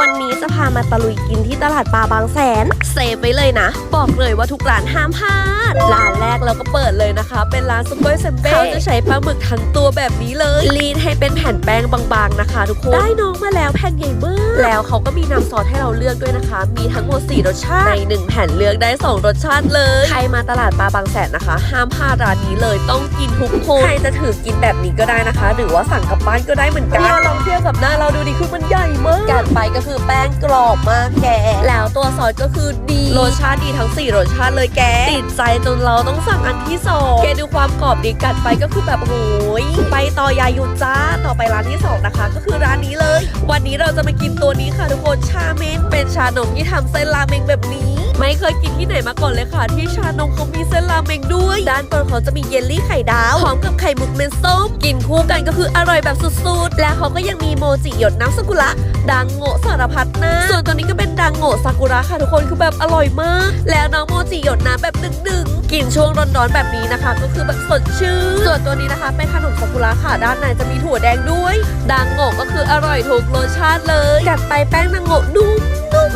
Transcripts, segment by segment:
วันนี้จะพามาตะลุยกินที่ตลาดปลาบางแสน เซฟไว้เลยนะ บอกเลยว่าทุกร้านห้ามพลาด ร้านแรกเราก็เปิดเลยนะคะ เป็นร้านซุปเปอร์เซมเบ้เขาจะใช้ปลาหมึกทั้งตัวแบบนี้เลยรีดให้เป็นแผ่นแป้งบางๆนะคะ ทุกคน ได้น้องมาแล้วแผ่นใหญ่มากแล้วเขาก็มีน้ำซอสให้เราเลือกด้วยนะคะ มีทั้งหมด4รสชาติในหนึ่งแผ่นเลือกได้ 2 รสชาติเลย ใครมาตลาดปลาบางแสนนะคะ ห้ามพลาดร้านนี้เลยต้องกินทุกคนใครจะถือกินแบบนี้ก็ได้นะคะ หรือว่าสั่งกลับบ้านก็ได้เหมือนกันลองเทียบกับหน้าเราดูดิคือมันใหญ่มากกัดไปก็คือแป้งกรอบมากแก แล้วตัวซอสก็คือดีรสชาติดีทั้ง 4รสชาติเลยแก ติดใจจนเราต้องสั่งอันที่สองแกดูความกรอบดีกัดไปก็คือแบบโอ้ยไปต่อยาหยุดจ้าต่อไปร้านที่สองนะคะ ก็คือร้านนี้เลย วันนี้เราจะมากินตัวนี้ค่ะทุกคนชาเมนเป็นชานมที่ทำเส้นราเมงแบบนี้ไม่เคยกินที่ไหนมาก่อนเลยค่ะ ที่ชานมเขามีเส้นราเมงด้วย ด้านบนเขาจะมีเยลลี่ไข่ดาวพร้อมกับไข่มุกเม็ดส้ม กินคู่กันก็คืออร่อยแบบสุดๆ และเขาก็ยังมีโมจิหยดน้ำสกุระดังโงะสารพัดนะ ส่วนตัวนี้ก็เป็นดังโงะซากุระค่ะทุกคนคือแบบอร่อยมาก แล้วน้องโมจิหยดน้ำแบบดึงๆ กินช่วงร้อนๆแบบนี้นะคะ ก็คือแบบสดชื่น ส่วนตัวนี้นะคะเป็นขนมซากุระค่ะด้านในจะมีถั่วแดงด้วย ดังโงะก็คืออร่อยทุกรสชาติเลยกัดไปแป้งดังโงะนุ่ม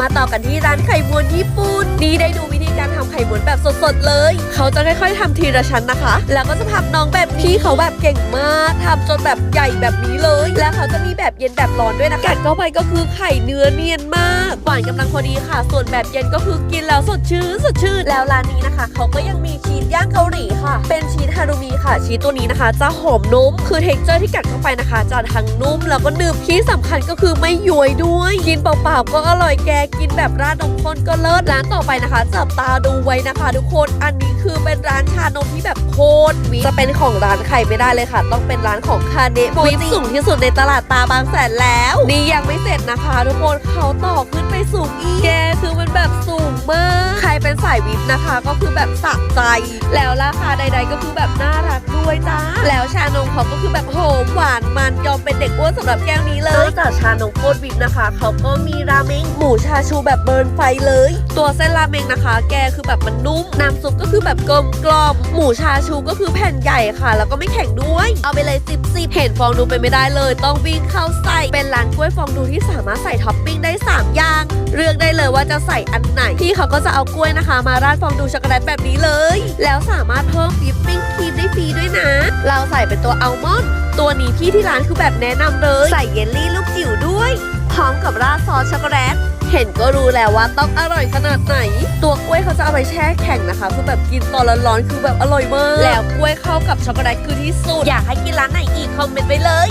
มาต่อกันที่ร้านไข่มวนญี่ปุ่นนี่ได้ดูวิธีการทำไข่มวนแบบสดๆเลย เขาจะค่อยๆทำทีละชั้นนะคะ แล้วก็จะพับน้องแบบนี้เขาแบบเก่งมากทำจนแบบใหญ่แบบนี้เลย แล้วเขาจะมีแบบเย็นแบบร้อนด้วยนะคะกัดเข้าไปก็คือไข่เนื้อเนียนมากหวานกำลังพอดีค่ะ ส่วนแบบเย็นก็คือกินแล้วสดชื่นสดชื่นแล้วร้านนี้นะคะ เขาก็ยังมีชีสย่างเกาหลีค่ะ เป็นชีสฮารุมิค่ะ ชีสตัวนี้นะคะ จะหอมนุ่มคือเท็กเจอร์ที่กัดเข้าไปนะคะจะทั้งนุ่มแล้วก็หนึบที่สำคัญก็คือไม่ย้วยด้วยกินเปล่าๆก็อร่อยแกกินแบบราดนมข้นก็เลิศร้านต่อไปนะคะจับตาดูไว้นะคะ ทุกคนอันนี้คือเป็นร้านชานมที่แบบโคตรวิจะเป็นของร้านใครไม่ได้เลยค่ะ ต้องเป็นร้านของคาเนะโมจิสูงที่สุดในตลาดตาบางแสนแล้ว นี่ยังไม่เสร็จนะคะ ทุกคนเขาต่อขึ้นไปสูงอีกแกคือมันแบบสูงมาก ใครเป็นสายวิปนะคะ ก็คือแบบสะใจ แล้วราคาใด ๆ ก็คือ เขาก็คือแบบโหมหวานมันยอมเป็นเด็กอ้วนสำหรับแก้วนี้เลยนอกจากชานมโคตรวิปนะคะ เขาก็มีราเมงหมูชาชูแบบเบิร์นไฟเลย ตัวเส้นราเมงนะคะ แกคือแบบมันนุ่มน้ำซุปก็คือแบบกลมกล่อมหมูชาชูก็คือแผ่นใหญ่ค่ะ แล้วก็ไม่แข็งด้วย เอาไปเลยสิบสิบเห็นฟองดูไปไม่ได้เลย ต้องวิ่งเข้าใส่เป็นร้านกล้วยฟองดูที่สามารถใส่ท็อปปิ้งได้3อย่าง เลือกได้เลยว่าจะใส่อันไหนพี่เขาก็จะเอากล้วยนะคะ มาราดฟองดูช็อกโกแลตแบบนี้เลย แล้วสามารถเพิ่มวิปปิ้งครีมได้ฟรีด้วยนะ เราใส่เป็นตัวอัลมอนด์ตัวนี้พี่ที่ร้านคือแบบแนะนำเลย ใส่เยลลี่ลูกจิ๋วด้วย พร้อมกับราดซอสช็อกโกแลตเห็นก็รู้แล้วว่าต้องอร่อยขนาดไหน ตัวกล้วยเขาจะเอาไปแช่แข็งนะคะคือแบบกินตอนร้อนๆคือแบบอร่อยมาก แล้วกล้วยเข้ากับช็อกโกแลตคือที่สุด อยากให้กินร้านไหนอีกคอมเมนต์ไปเลย